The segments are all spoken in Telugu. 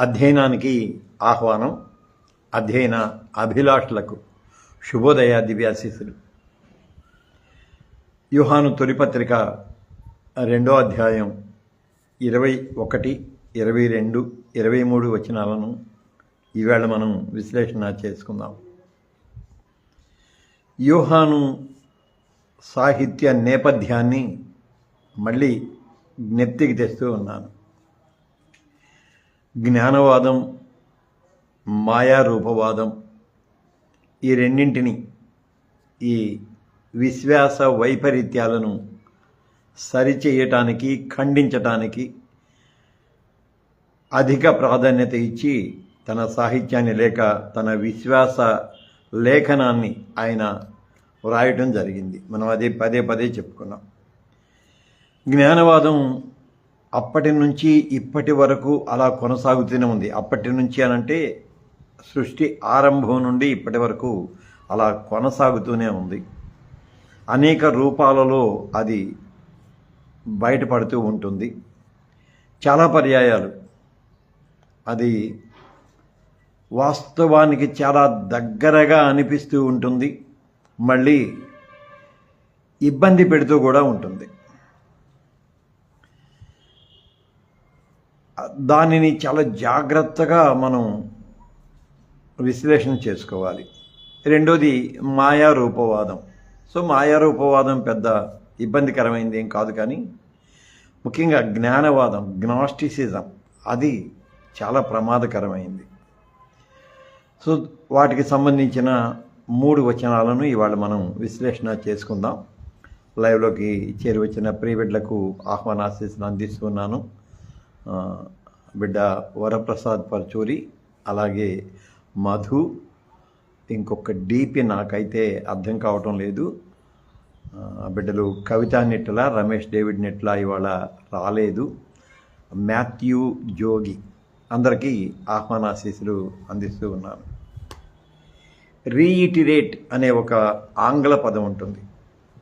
అధ్యయనానికి ఆహ్వానం అధ్యయన అభిలాషులకు శుభోదయ దివ్యాశీసులు యుహాను తొలిపత్రిక రెండో అధ్యాయం ఇరవై ఒకటి ఇరవై రెండు ఇరవై మూడు వచనాలను ఈవేళ మనం విశ్లేషణ చేసుకుందాం. యూహాను సాహిత్య నేపథ్యాన్ని మళ్ళీ జ్ఞప్తికి తెస్తూ ఉన్నాను. జ్ఞానవాదం మాయారూపవాదం ఈ రెండింటిని ఈ విశ్వాస వైపరీత్యాలను సరిచేయటానికి ఖండించటానికి అధిక ప్రాధాన్యత ఇచ్చి తన సాహిత్యాన్ని లేక తన విశ్వాస లేఖనాన్ని ఆయన వ్రాయటం జరిగింది. మనం అదే పదే పదే చెప్పుకున్నాం. జ్ఞానవాదం అప్పటి నుంచి ఇప్పటి వరకు అలా కొనసాగుతూనే ఉంది. అప్పటి నుంచి అనంటే సృష్టి ఆరంభం నుండి ఇప్పటి వరకు అలా కొనసాగుతూనే ఉంది. అనేక రూపాలలో అది బయటపడుతూ ఉంటుంది. చాలా పర్యాయాలు. అది వాస్తవానికి చాలా దగ్గరగా అనిపిస్తూ ఉంటుంది. మళ్ళీ ఇబ్బంది పెడుతూ కూడా ఉంటుంది. దానిని చాలా జాగ్రత్తగా మనం విశ్లేషణ చేసుకోవాలి. రెండోది మాయారూపవాదం. సో మాయారూపవాదం పెద్ద ఇబ్బందికరమైంది ఏం కాదు కానీ ముఖ్యంగా జ్ఞానవాదం గ్నాస్టిసిజం అది చాలా ప్రమాదకరమైంది. సో వాటికి సంబంధించిన మూడు వచనాలను ఇవాళ మనం విశ్లేషణ చేసుకుందాం. లైవ్లోకి చేరువచ్చిన ప్రీవెడ్లకు ప్రీబిడ్లకు ఆహ్వానాశీస్సులు అందిస్తున్నాను బిడ్డ వరప్రసాద్ పరచూరి అలాగే మధు ఇంకొక డీపీ నాకైతే అర్థం కావటం లేదు. బిడ్డలు కవిత నెట్ల రమేష్ డేవిడ్ నెట్ల ఇవాళ రాలేదు. మాథ్యూ జోగి అందరికీ ఆహ్వానాశీసులు అందిస్తూ ఉన్నాను. రీఇటిరేట్ అనే ఒక ఆంగ్ల పదం ఉంటుంది.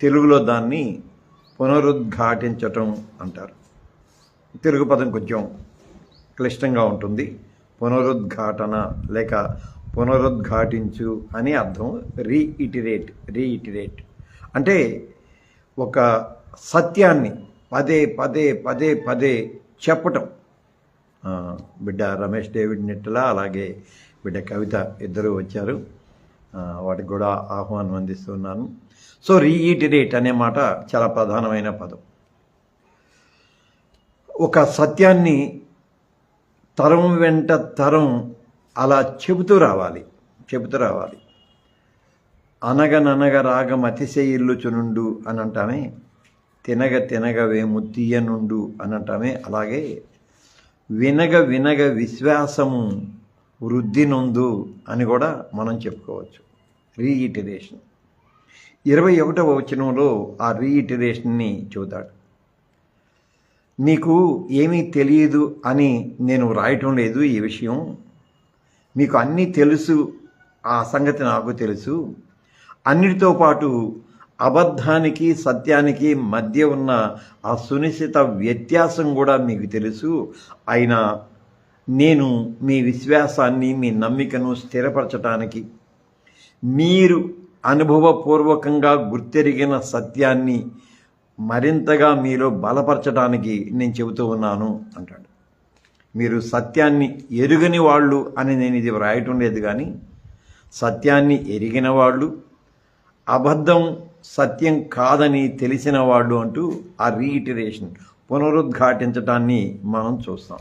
తెలుగులో దాన్ని పునరుద్ఘాటించటం అంటారు. తెలుగు పదం కొంచెం క్లిష్టంగా ఉంటుంది. పునరుద్ఘాటన లేక పునరుద్ఘాటించు అని అర్థం. రీఇటిరేట్ రీఇటిరేట్. అంటే ఒక సత్యాన్ని పదే పదే పదే పదే చెప్పటం. బిడ్డ రమేష్ డేవిడ్ నిట్టల అలాగే బిడ్డ కవిత ఇద్దరు వచ్చారు. వాటికి కూడా ఆహ్వానం అందిస్తున్నాను. సో రీఇటిరేట్ అనే మాట చాలా ప్రధానమైన పదం. ఒక సత్యాన్ని తరం వెంట తరం అలా చెబుతూ రావాలి చెబుతూ రావాలి. అనగననగ రాగం అతిశయిల్లుచునుండు అని అంటామే తినగ తినగ ముత్తియనుండు అని అంటామే అలాగే వినగ వినగ విశ్వాసము వృద్ధి నొందు అని కూడా మనం చెప్పుకోవచ్చు. రీఇటరేషన్. ఇరవై ఒకటవ వచనంలో ఆ రీఇటరేషన్ని చూద్దాడు మీకు ఏమీ తెలియదు అని నేను రాయటం లేదు ఈ విషయం. మీకు అన్నీ తెలుసు ఆ సంగతి నాకు తెలుసు. అన్నిటితో పాటు అబద్ధానికి సత్యానికి మధ్య ఉన్న ఆ సునిశ్చిత వ్యత్యాసం కూడా మీకు తెలుసు. అయినా నేను మీ విశ్వాసాన్ని మీ నమ్మికను స్థిరపరచటానికి మీరు అనుభవపూర్వకంగా గుర్తెరిగిన సత్యాన్ని మరింతగా మీలో బలపరచడానికి నేను చెబుతూ ఉన్నాను అంటాడు. మీరు సత్యాన్ని ఎరుగని వాళ్ళు అని నేను ఇది వ్రాయటం లేదు కానీ సత్యాన్ని ఎరిగిన వాళ్ళు అబద్ధం సత్యం కాదని తెలిసిన వాళ్ళు అంటూ ఆ రీఇటరేషన్ పునరుద్ఘాటించటాన్ని మనం చూస్తాం.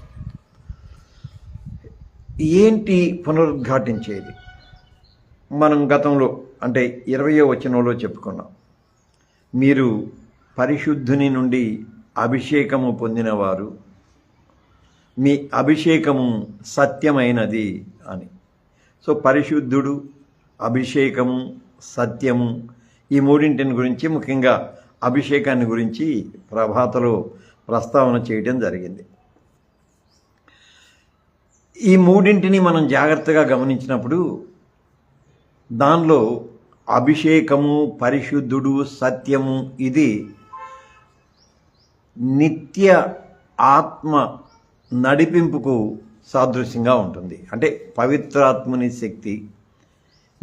ఏంటి పునరుద్ఘాటించేది? మనం గతంలో అంటే ఇరవయో వచనంలో చెప్పుకున్నాం. మీరు పరిశుద్ధుని నుండి అభిషేకము పొందినవారు. మీ అభిషేకము సత్యమైనది అని. సో పరిశుద్ధుడు అభిషేకము సత్యము ఈ మూడింటిని గురించి ముఖ్యంగా అభిషేకాన్ని గురించి ప్రభాతలో ప్రస్తావన చేయడం జరిగింది. ఈ మూడింటిని మనం జాగ్రత్తగా గమనించినప్పుడు దానిలో అభిషేకము పరిశుద్ధుడు సత్యము ఇది నిత్య ఆత్మ నడిపింపుకు సాదృశ్యంగా ఉంటుంది. అంటే పవిత్రాత్మని శక్తి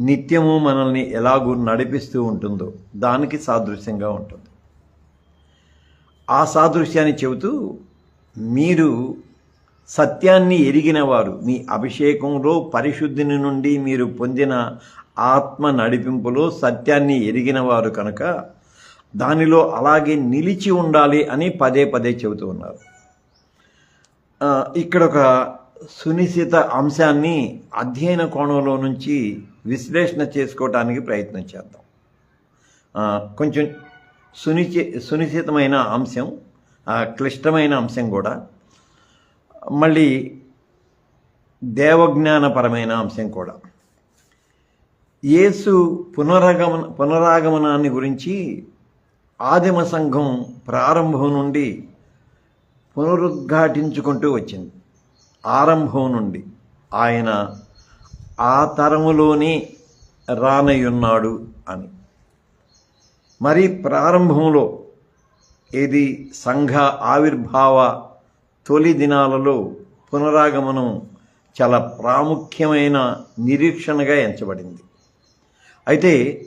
నిత్యము మనల్ని ఎలాగూ నడిపిస్తూ ఉంటుందో దానికి సాదృశ్యంగా ఉంటుంది. ఆ సాదృశ్యాన్ని చెబుతూ మీరు సత్యాన్ని ఎరిగిన వారు మీ అభిషేకంలో పరిశుద్ధిని నుండి మీరు పొందిన ఆత్మ నడిపింపులో సత్యాన్ని ఎరిగిన వారు కనుక దానిలో అలాగే నిలిచి ఉండాలి అని పదే పదే చెబుతూ ఉన్నారు. ఇక్కడ ఒక సునిశ్చిత అంశాన్ని అధ్యయన కోణంలో నుంచి విశ్లేషణ చేసుకోవటానికి ప్రయత్నం చేద్దాం. కొంచెం సునిశ్చి సునిశ్చితమైన అంశం క్లిష్టమైన అంశం కూడా. మళ్ళీ దేవజ్ఞానపరమైన అంశం కూడా. యేసు పునరగమన పునరాగమనాన్ని గురించి ఆదిమ సంఘం ప్రారంభం నుండి పునరుద్ఘాటించుకుంటూ వచ్చింది. ఆరంభం నుండి ఆయన ఆ తరములోనే రానయ్యున్నాడు అని. మరి ప్రారంభంలో ఇది సంఘ ఆవిర్భావ తొలి దినాలలో పునరాగమనం చాలా ప్రాముఖ్యమైన నిరీక్షణగా ఎంచబడింది. అయితే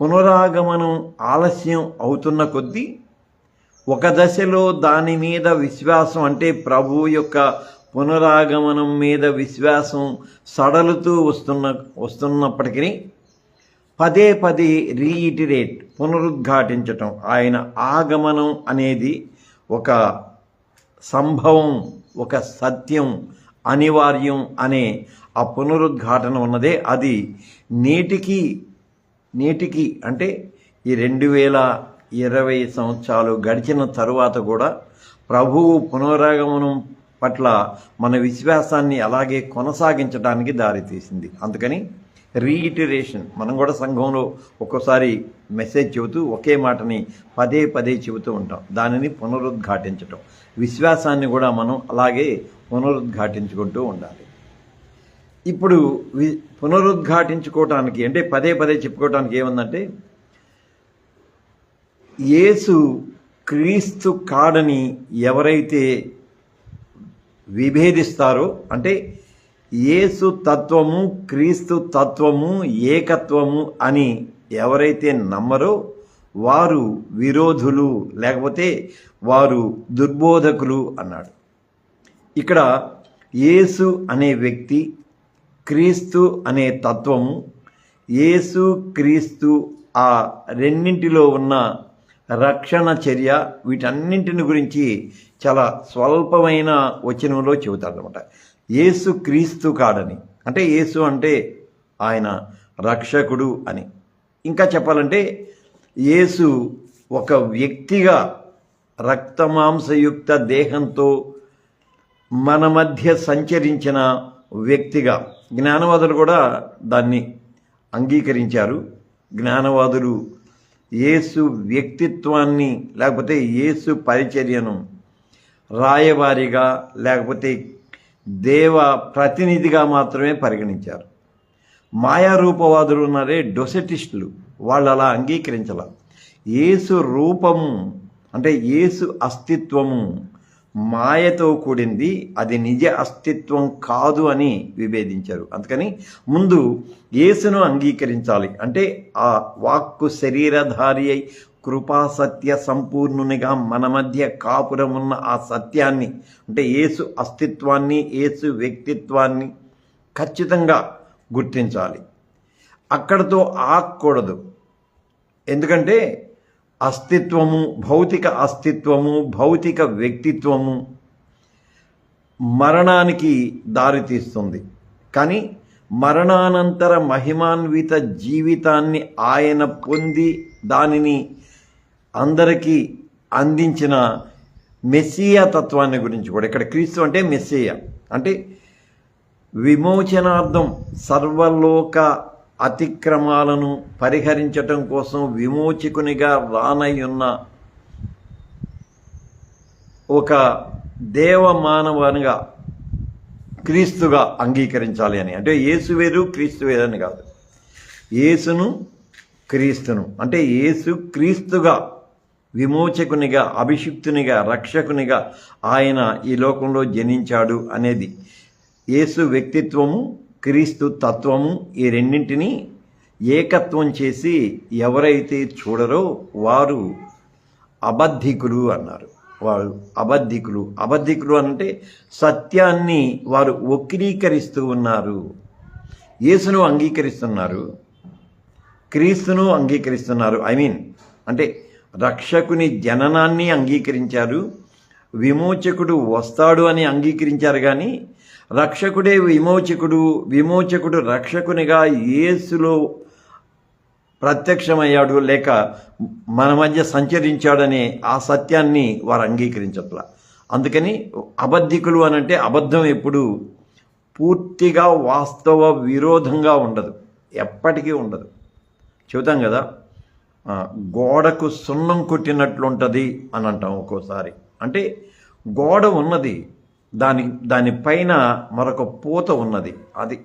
పునరాగమనం ఆలస్యం అవుతున్న కొద్దీ ఒక దశలో దాని మీద విశ్వాసం అంటే ప్రభు యొక్క పునరాగమనం మీద విశ్వాసం సడలుతూ వస్తున్న వస్తున్నప్పటికీ పదే పదే రీఇటిరేట్ పునరుద్ఘాటించటం ఆయన ఆగమనం అనేది ఒక సంభవం ఒక సత్యం అనివార్యం అనే ఆ పునరుద్ఘాటన ఉన్నదే. అది నేటికి నేటికి అంటే ఈ రెండు వేల ఇరవై సంవత్సరాలు గడిచిన తరువాత కూడా ప్రభువు పునరాగమనం పట్ల మన విశ్వాసాన్ని అలాగే కొనసాగించడానికి దారితీసింది అందుకని రీఇటరేషన్ మనం కూడా సంఘంలో ఒక్కోసారి మెసేజ్ చెబుతూ ఒకే మాటని పదే పదే చెబుతూ ఉంటాం. దానిని పునరుద్ఘాటించటం. విశ్వాసాన్ని కూడా మనం అలాగే పునరుద్ఘాటించుకుంటూ ఉండాలి. ఇప్పుడు వి పునరుద్ఘాటించుకోవటానికి అంటే పదే పదే చెప్పుకోవటానికి ఏముందంటే యేసు క్రీస్తు కాడని ఎవరైతే విభేదిస్తారో అంటే యేసు తత్వము క్రీస్తు తత్వము ఏకత్వము అని ఎవరైతే నమ్మరో వారు విరోధులు లేకపోతే వారు దుర్బోధకులు అన్నాడు. ఇక్కడ యేసు అనే వ్యక్తి క్రీస్తు అనే తత్వము యేసు క్రీస్తు ఆ రెండింటిలో ఉన్న రక్షణ చర్య వీటన్నింటిని గురించి చాలా స్వల్పమైన వచనంలో చెబుతాడనమాట యేసు క్రీస్తు కాడని. అంటే యేసు అంటే ఆయన రక్షకుడు అని. ఇంకా చెప్పాలంటే యేసు ఒక వ్యక్తిగా రక్తమాంసయుక్త దేహంతో మన మధ్య సంచరించిన వ్యక్తిగా జ్ఞానవాదులు కూడా దాన్ని అంగీకరించారు. జ్ఞానవాదులు యేసు వ్యక్తిత్వాన్ని లేకపోతే యేసు పరిచర్యను రాయవారిగా లేకపోతే దేవ ప్రతినిధిగా మాత్రమే పరిగణించారు. మాయారూపవాదులు ఉన్నారే డొసెటిస్టులు. వాళ్ళు అలా అంగీకరించాల. యేసు రూపము అంటే యేసు అస్తిత్వము మాయతో కూడింది అది నిజ అస్తిత్వం కాదు అని విభేదించారు. అందుకని ముందు యేసును అంగీకరించాలి. అంటే ఆ వాక్కు శరీరధారి అయి కృపా సత్య సంపూర్ణునిగా మన మధ్య కాపురమున్న ఆ సత్యాన్ని అంటే యేసు అస్తిత్వాన్ని యేసు వ్యక్తిత్వాన్ని ఖచ్చితంగా గుర్తించాలి. అక్కడతో ఆగకూడదు. ఎందుకంటే అస్తిత్వము భౌతిక అస్తిత్వము భౌతిక వ్యక్తిత్వము మరణానికి దారితీస్తుంది కానీ మరణానంతర మహిమాన్విత జీవితాన్ని ఆయన పొంది దానిని అందరికీ అందించిన మెస్సియా తత్వాన్ని గురించి కూడా. ఇక్కడ క్రీస్తు అంటే మెస్సియా. అంటే విమోచనార్థం సర్వలోక అతిక్రమాలను పరిహరించటం కోసం విమోచకునిగా రానయ్యున్న ఒక దేవ మానవునిగా క్రీస్తుగా అంగీకరించాలి అని. అంటే యేసు వేరు క్రీస్తు వేరని కాదు. యేసును క్రీస్తును. అంటే యేసు క్రీస్తుగా విమోచకునిగా అభిషిక్తునిగా రక్షకునిగా ఆయన ఈ లోకంలో జనించాడు అనేది. యేసు వ్యక్తిత్వము క్రీస్తు తత్వము ఈ రెండింటిని ఏకత్వం చేసి ఎవరైతే చూడరో వారు అబద్ధికులు అన్నారు. వారు అబద్ధికులు. అబద్ధికులు అంటే సత్యాన్ని వారు వక్రీకరిస్తూ ఉన్నారు. యేసును అంగీకరిస్తున్నారు. క్రీస్తును అంగీకరిస్తున్నారు. ఐ మీన్ అంటే రక్షకుని జననాన్ని అంగీకరించారు. విమోచకుడు వస్తాడు అని అంగీకరించారు కానీ రక్షకుడే విమోచకుడు విమోచకుడు రక్షకునిగా యేసులో ప్రత్యక్షమయ్యాడు లేక మన మధ్య సంచరించాడనే ఆ సత్యాన్ని వారు అంగీకరించట్ల. అందుకని అబద్ధికులు అని అంటే అబద్ధం ఎప్పుడు పూర్తిగా వాస్తవ విరోధంగా ఉండదు ఎప్పటికీ ఉండదు. చెబుతాం కదా గోడకు సున్నం కొట్టినట్లుంటుంది అని అంటాం ఒక్కోసారి. అంటే గోడ ఉన్నది దాని దానిపైన మరొక పూత ఉన్నది. అది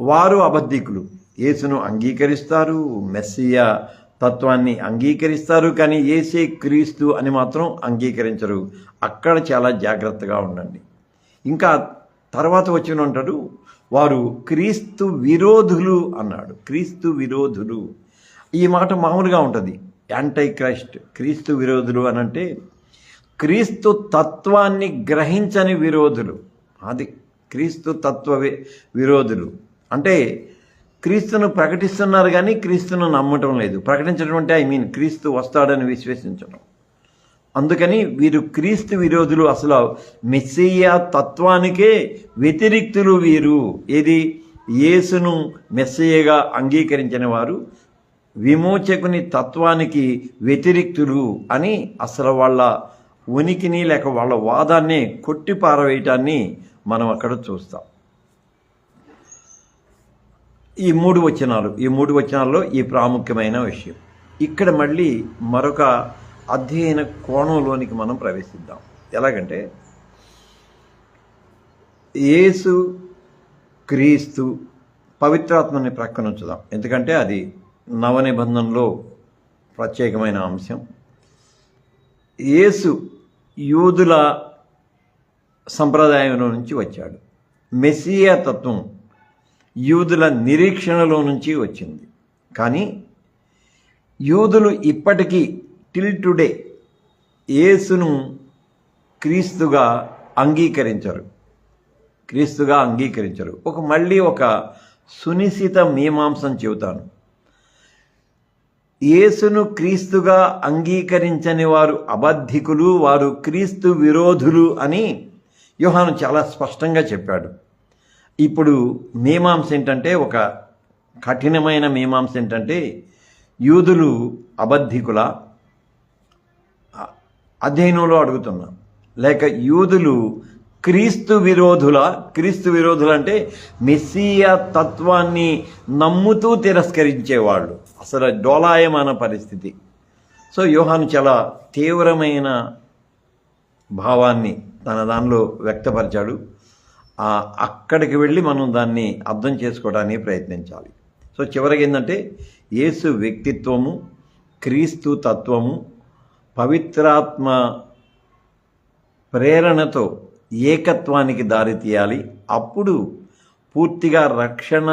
వారు అబద్ధికులు. యేసును అంగీకరిస్తారు మెస్సియా తత్వాన్ని అంగీకరిస్తారు కానీ ఏసే క్రీస్తు అని మాత్రం అంగీకరించరు. అక్కడ చాలా జాగ్రత్తగా ఉండండి. ఇంకా తర్వాత వచ్చిన అంటాడు వారు క్రీస్తు విరోధులు అన్నాడు. క్రీస్తు విరోధులు. ఈ మాట మామూలుగా ఉంటుంది. యాంటై క్రైస్ట్ క్రీస్తు విరోధులు అని అంటే క్రీస్తు తత్వాన్ని గ్రహించని విరోధులు. అది క్రీస్తు తత్వ విరోధులు. అంటే క్రీస్తును ప్రకటిస్తున్నారు కానీ క్రీస్తును నమ్మటం లేదు. ప్రకటించడం అంటే ఐ మీన్ క్రీస్తు వస్తాడని విశ్వసించడం అందుకని వీరు క్రీస్తు విరోధులు అసలు మెస్సియా తత్వానికే వ్యతిరిక్తులు వీరు. ఏది? యేసును మెస్సయ్యగా అంగీకరించిన వారు విమోచకుని తత్వానికి వ్యతిరిక్తులు అని అసలు వాళ్ళ ఉనికిని లేక వాళ్ళ వాదాన్ని కొట్టి పారవేయటాన్ని మనం అక్కడ చూస్తాం. ఈ మూడు వచనాలు ఈ మూడు వచనాల్లో ఈ ప్రాముఖ్యమైన విషయం. ఇక్కడ మళ్ళీ మరొక అధ్యయన కోణంలోనికి మనం ప్రవేశిద్దాం. ఎలాగంటే యేసు క్రీస్తు పవిత్రాత్మని ప్రక్కన ఉంచుదాం. ఎందుకంటే అది నవ నిబంధనలో ప్రత్యేకమైన అంశం. యేసు యూదుల సంప్రదాయంలో నుంచి వచ్చాడు. మెస్సియా తత్వం యూదుల నిరీక్షణలో నుంచి వచ్చింది. కానీ యూదులు ఇప్పటికీ టిల్ టుడే యేసును క్రీస్తుగా అంగీకరించరు. క్రీస్తుగా అంగీకరించరు. ఒక మళ్ళీ ఒక సునిశ్చిత మీమాంసం చెబుతాను. యేసును క్రీస్తుగా అంగీకరించని వారు అబద్ధికులు వారు క్రీస్తు విరోధులు అని యోహాను చాలా స్పష్టంగా చెప్పాడు. ఇప్పుడు మీమాంస ఏంటంటే ఒక కఠినమైన మీమాంస ఏంటంటే యూదులు అబద్ధికుల? అధ్యయనంలో అడుగుతున్నా. లేక యూదులు క్రీస్తు విరోధుల? క్రీస్తు విరోధులు అంటే మెస్సియా తత్వాన్ని నమ్ముతూ తిరస్కరించేవాళ్ళు. అసలు డోలాయమాన పరిస్థితి. సో యోహాను చాలా తీవ్రమైన భావాన్ని తన దానిలో వ్యక్తపరిచాడు. అక్కడికి వెళ్ళి మనం దాన్ని అర్థం చేసుకోవడానికి ప్రయత్నించాలి. సో చివరికి ఏంటంటే యేసు వ్యక్తిత్వము క్రీస్తు తత్వము పవిత్రాత్మ ప్రేరణతో ఏకత్వానికి దారితీయాలి అప్పుడు పూర్తిగా రక్షణ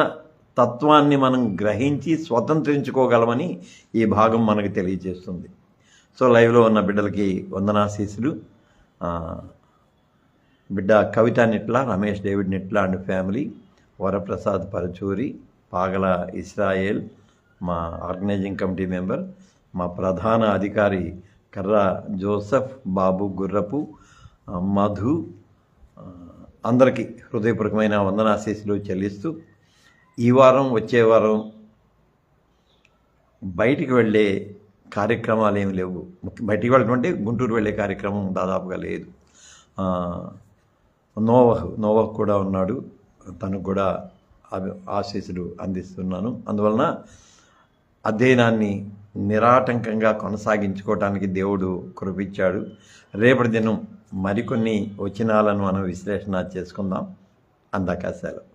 తత్వాన్ని మనం గ్రహించి స్వతంత్రించుకోగలమని ఈ భాగం మనకు తెలియజేస్తుంది. సో లైవ్లో ఉన్న బిడ్డలకి వందనాశీసులు బిడ్డ Kavitha Nitla Ramesh David Nitla and family Varaprasad Paruchuri Pagala Israel మా ఆర్గనైజింగ్ కమిటీ మెంబర్ మా ప్రధాన అధికారి కర్ర జోసఫ్ బాబు గుర్రపు మధు అందరికీ హృదయపూర్వకమైన వందనాశీసులు చెల్లిస్తూ ఈ వారం వచ్చే వారం బయటికి వెళ్ళే కార్యక్రమాలు ఏమి లేవు. బయటికి వెళ్ళడం అంటే గుంటూరు వెళ్ళే కార్యక్రమం దాదాపుగా లేదు. నోవహ్ నోవహ్ కూడా ఉన్నాడు. తనకు కూడా అభి- ఆశీస్సులు అందిస్తున్నాను. అందువలన అధ్యయనాన్ని నిరాటంకంగా కొనసాగించుకోవటానికి దేవుడు కృపించాడు. రేపటి దినం మరికొన్ని వచనాలను మనం విశ్లేషణ చేసుకుందాం. అందాక సెలవు.